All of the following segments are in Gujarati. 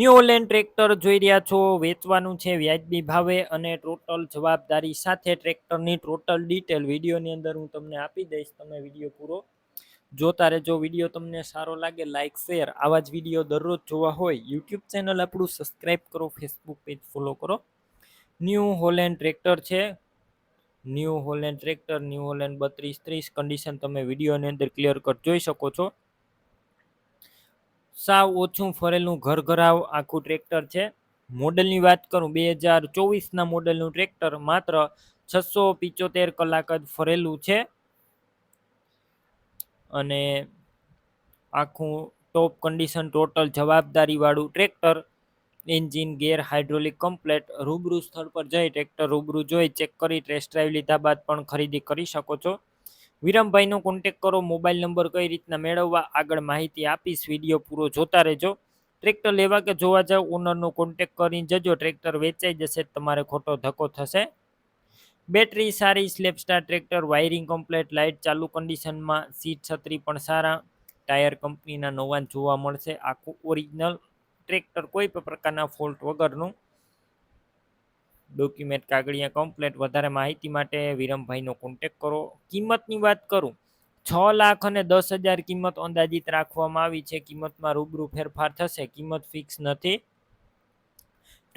ન્યૂ હોલેન્ડ ટ્રેક્ટર જોઈ રહ્યા છો. વેચવાનું છે વ્યાજબી ભાવે અને ટોટલ જવાબદારી સાથે ટ્રેક્ટરની ટોટલ ડિટેલ વિડીયોની અંદર હું તમને આપી દઈશ. તમે વીડિયો પૂરો જોતા રહેજો. વીડિયો તમને સારો લાગે લાઇક શેર આવા જ વીડિયો દરરોજ જોવા હોય યુટ્યુબ ચેનલ આપણું સબસ્ક્રાઈબ કરો ફેસબુક પેજ ફોલો કરો. ન્યૂ હોલેન્ડ ટ્રેક્ટર છે. New Holland tractor New Holland બત્રીસ ત્રીસ. કન્ડિશન તમે વિડીયોની અંદર ક્લિયર કટ જોઈ શકો છો. સાવ ઓછું ફરેલું ઘર ઘરાવ આખું ટ્રેક્ટર છે. મોડલની વાત કરું, બે હજાર ચોવીસના મોડલનું ટ્રેક્ટર માત્ર છસો પિચોતેર કલાક જ ફરેલું છે. અને આખું top condition total જવાબદારીવાળું tractor engine gear hydraulic complete રૂબરૂ સ્થળ પર જઈ ટ્રેક્ટર રૂબરૂ જોઈ ચેક કરી ટેસ્ટ ડ્રાઈવ લીધા બાદ પણ ખરીદી કરી શકો છો. વિરમભાઈનો કોન્ટેક કરો મોબાઈલ નંબર કઈ રીતના મેળવવા, આગળ માહિતી આપીશ વીડિયો પૂરો જોતા રહેજો. ટ્રેક્ટર લેવા કે જોવા જાવ ઓનરનો કોન્ટેક કરીને જજો ટ્રેક્ટર વેચાઈ જશે, તમારે ખોટો ધક્કો થશે. બેટરી સારી slap start tractor wiring complete light ચાલુ કન્ડિશનમાં સીટ છત્રી પણ સારા ટાયર કંપનીના નવાન જોવા મળશે. આખું ઓરિજિનલ ટ્રેક્ટર કોઈ પણ પ્રકારના ફોલ્ટ વગરનું. ડોક્યુમેન્ટ કાગળિયા કમ્પ્લેટ વધારે માહિતી માટે વિરમભાઈનો કોન્ટેક કરો. કિંમતની વાત કરું, છ લાખ અને દસ હજાર કિંમત અંદાજિત રાખવામાં આવી છે. કિંમતમાં રૂબરૂ ફેરફાર થશે, કિંમત ફિક્સ નથી.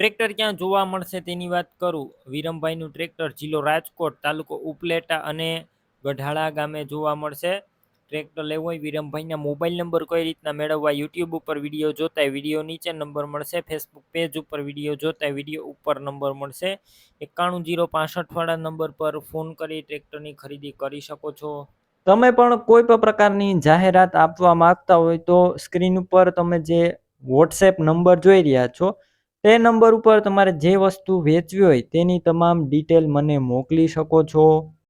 ટ્રેક્ટર ક્યાં જોવા મળશે તેની વાત કરું. વિરમભાઈનું ટ્રેક્ટર જિલ્લો રાજકોટ તાલુકો ઉપલેટા અને ગઢાળા ગામે જોવા મળશે. ટ્રેક્ટર લેવું હોય, વિરમભાઈના મોબાઈલ નંબર કઈ રીતના મેળવવા યુટ્યુબ ઉપર વીડિયો જોતા વીડિયો નીચે નંબર મળશે ફેસબુક પેજ ઉપર વીડિયો જોતા વીડિયો ઉપર નંબર મળશે. એકાણું જીરો પાસઠવાળા નંબર પર ફોન કરી ટ્રેક્ટરની ખરીદી કરી શકો છો. તમે પણ કોઈ પણ પ્રકારની જાહેરાત આપવા માંગતા હોય તો સ્ક્રીન ઉપર તમે જે વોટ્સએપ નંબર જોઈ રહ્યા છો, તે નંબર ઉપર તમારે જે વસ્તુ વેચવી હોય તેની તમામ ડિટેલ મને મોકલી શકો છો.